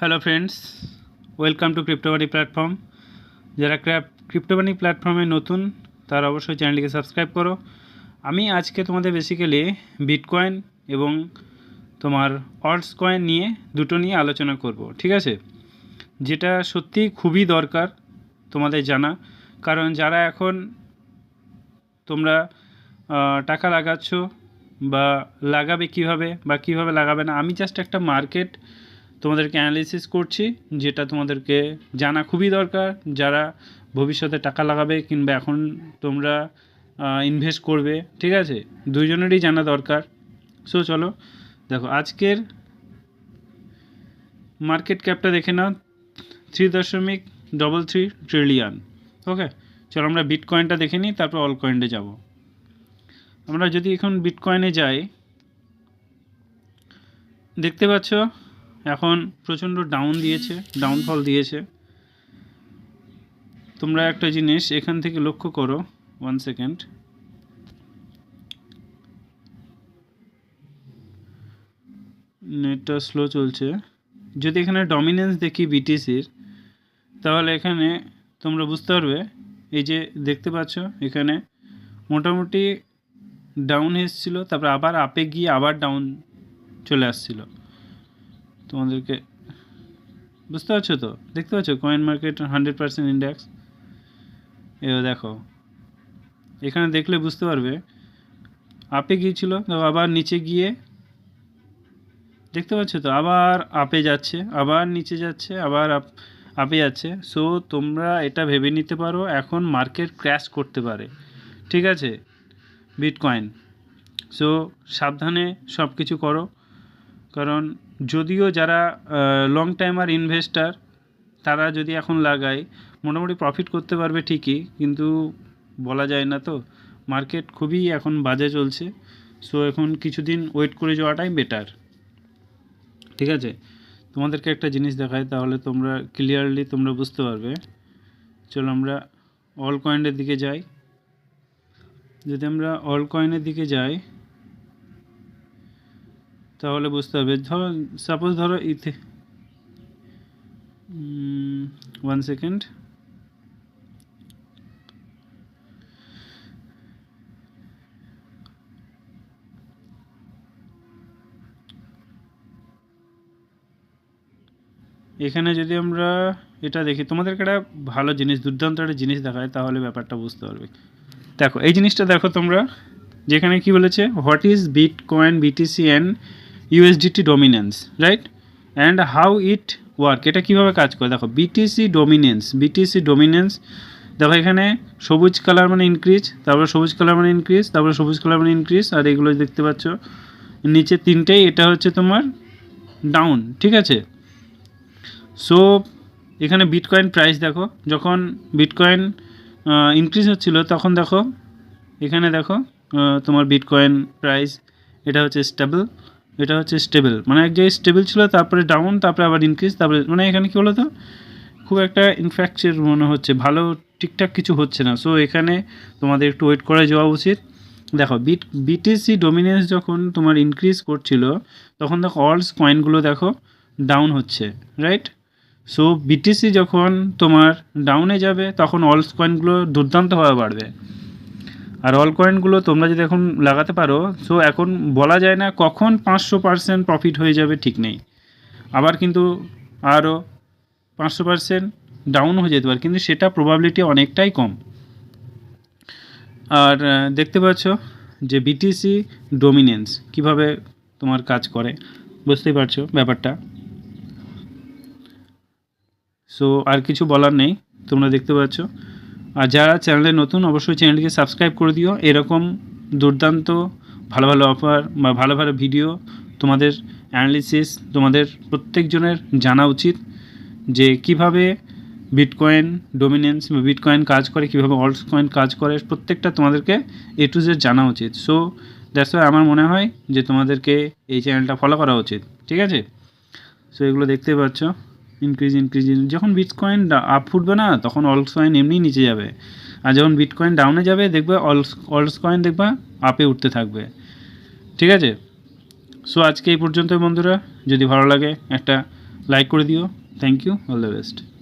Hello friends welcome to Cryptobani platform যারা ক্র্যাপ ক্রিপ্টোবানি প্ল্যাটফর্মে নতুন, তারা অবশ্যই চ্যানেলটিকে সাবস্ক্রাইব করো। আমি আজকে তোমাদের বেসিক্যালি বিটকয়েন এবং তোমার অল্টস কয়েন নিয়ে দুটো নিয়ে আলোচনা করব, ঠিক আছে? যেটা সত্যি খুবই দরকার তোমাদের জানা। কারণ যারা এখন তোমরা টাকা লাগাচ্ছ বা লাগাবে কীভাবে বা কীভাবে লাগাবে না, আমি জাস্ট একটা মার্কেট তোমাদেরকে অ্যানালিসিস করছি, যেটা তোমাদেরকে জানা খুবই দরকার, যারা ভবিষ্যতে টাকা লাগাবে কিংবা এখন তোমরা ইনভেস্ট করবে, ঠিক আছে? দুইজনেরই জানা দরকার। সো চলো, দেখো, আজকের মার্কেট ক্যাপটা দেখে নাও থ্রি দশমিক ডবল থ্রি ট্রিলিয়ন ওকে চলো, আমরা বিটকয়েনটা দেখে নিই, তারপর অল কয়েন্টে যাব। আমরা যদি এখন বিটকয়েনে যাই, দেখতে পাচ্ছ এখন প্রচণ্ড ডাউন দিয়েছে ডাউনফল দিয়েছে। তোমরা একটা জিনিস এখান থেকে লক্ষ্য করো ওয়ান সেকেন্ড নেটটা স্লো চলছে। যদি এখানে ডমিনেন্স দেখি বিটিসির তাহলে এখানে তোমরা বুঝতে পারবে, এই যে দেখতে পাচ্ছ, এখানে মোটামুটি ডাউন এসেছিল, তারপর আবার আপে গিয়ে আবার ডাউন চলে আসছিল। তোমাদেরকে বুঝতে পারছ তো? দেখতে পাচ্ছ? Coin market hundred percent index এবার দেখো। এখানে দেখলে বুঝতে পারবে। আপে গিয়েছিল আবার নিচে গিয়ে দেখতে পাচ্ছ তো? আবার আপে যাচ্ছে, আবার নিচে যাচ্ছে, আবার আপ আপে যাচ্ছে। সো তোমরা এটা ভেবে নিতে পারো, এখন মার্কেট ক্র্যাশ করতে পারে। ঠিক আছে? বিটকয়েন সো সাবধানে সব কিছু করো। কারণ যদিও যারা লং টাইমার ইনভেস্টার তারা যদি এখন লাগায়, মোটামুটি প্রফিট করতে পারবে ঠিকই, কিন্তু বলা যায় না তো মার্কেট খুবই এখন বাজে চলছে সো এখন কিছুদিন ওয়েট করে যাওয়াটাই বেটার ঠিক আছে? তোমাদেরকে একটা জিনিস দেখায় তাহলে তোমরা ক্লিয়ারলি তোমরা বুঝতে পারবে। চলো আমরা অল কয়েনের দিকে যাই। যদি আমরা অল কয়েনের দিকে যাই তাহলে বুঝতে হবে। ধরো সাপোজ ধরো ইথে ওয়ান সেকেন্ড এখানে যদি আমরা এটা দেখি, তোমাদেরকে একটা ভালো জিনিস, দুর্দান্ত একটা জিনিস দেখায়, তাহলে ব্যাপারটা বুঝতে পারবে। দেখো, এই জিনিসটা দেখো তোমরা, যেখানে কি বলেছে what is bitcoin BTC and USDT dominance right and how it work এটা কীভাবে কাজ করে? দেখো বিটিসি ডমিনেন্স বিটিসি ডমিনেন্স দেখো এখানে সবুজ কালার মানে ইনক্রিজ তারপরে সবুজ কালার মানে ইনক্রিজ তারপরে সবুজ কালার মানে ইনক্রিজ আর এগুলো দেখতে পাচ্ছ, নিচে তিনটেই, এটা হচ্ছে তোমার ডাউন ঠিক আছে? সো এখানে বিটকয়েন প্রাইস দেখো, যখন বিটকয়েন ইনক্রিজ হচ্ছিল, তখন দেখো, এখানে দেখো তোমার বিটকয়েন প্রাইস এটা হচ্ছে স্টেবল এটা হচ্ছে স্টেবল মানে এক জায়গায় স্টেবল ছিল, তারপরে ডাউন তারপরে আবার ইনক্রিজ তারপরে মানে এখানে কী তো খুব একটা ইনফ্যাকচার মনে হচ্ছে, ভালো ঠিকঠাক কিছু হচ্ছে না। সো এখানে তোমাদের একটু ওয়েট করে যাওয়া উচিত। দেখো বিট বিটিসি ডমিনেন্স যখন তোমার ইনক্রিজ করছিল, তখন দেখো অলস কয়েনগুলো দেখো ডাউন হচ্ছে রাইট সো বিটিসি যখন তোমার ডাউনে যাবে, তখন অলস কয়েনগুলো দুর্দান্তভাবে বাড়বে। আর অল কয়েনগুলো তোমরা যদি এখন লাগাতে পারো সো এখন বলা যায় না কখন পাঁচশো পার্সেন্ট প্রফিট হয়ে যাবে ঠিক নেই। আবার কিন্তু আরও পাঁচশো পার্সেন্ট ডাউন হয়ে যেতে পারে, কিন্তু সেটা প্রবাবিলিটি অনেকটাই কম। আর দেখতে পাচ্ছ যে বিটিসি ডোমিনেন্স কীভাবে তোমার কাজ করে, বুঝতেই পারছ ব্যাপারটা? সো আর কিছু বলার নেই, তোমরা দেখতে পাচ্ছ। আর যারা চ্যানেলে নতুন, অবশ্যই চ্যানেলটিকে সাবস্ক্রাইব করে দিও। এরকম দুর্দান্ত ভালো ভালো অফার বা ভালো ভালো ভিডিও তোমাদের অ্যানালিসিস তোমাদের প্রত্যেকজনের জানা উচিত যে কীভাবে বিটকয়েন ডোমিনেন্স বা বিটকয়েন কাজ করে, কীভাবে অল্ট কয়েন কাজ করে, প্রত্যেকটা তোমাদেরকে এ টু জেড জানা উচিত। সো দ্যাটস ওয়াই আমার মনে হয় যে তোমাদেরকে এই চ্যানেলটা ফলো করা উচিত। ঠিক আছে? সো এগুলো দেখতে পাচ্ছ। ইনক্রিজ ইনক্রিজ যখন বিটকয়েন আপ ফুটবে না, তখন অলস কয়েন এমনিই নিচে যাবে। আর যখন বিটকয়েন ডাউনে যাবে, দেখবে অলস অলস কয়েন দেখবা আপে উঠতে থাকবে। ঠিক আছে? সো আজকে এই পর্যন্ত বন্ধুরা। যদি ভালো লাগে, একটা লাইক করে দিও। Thank you all the best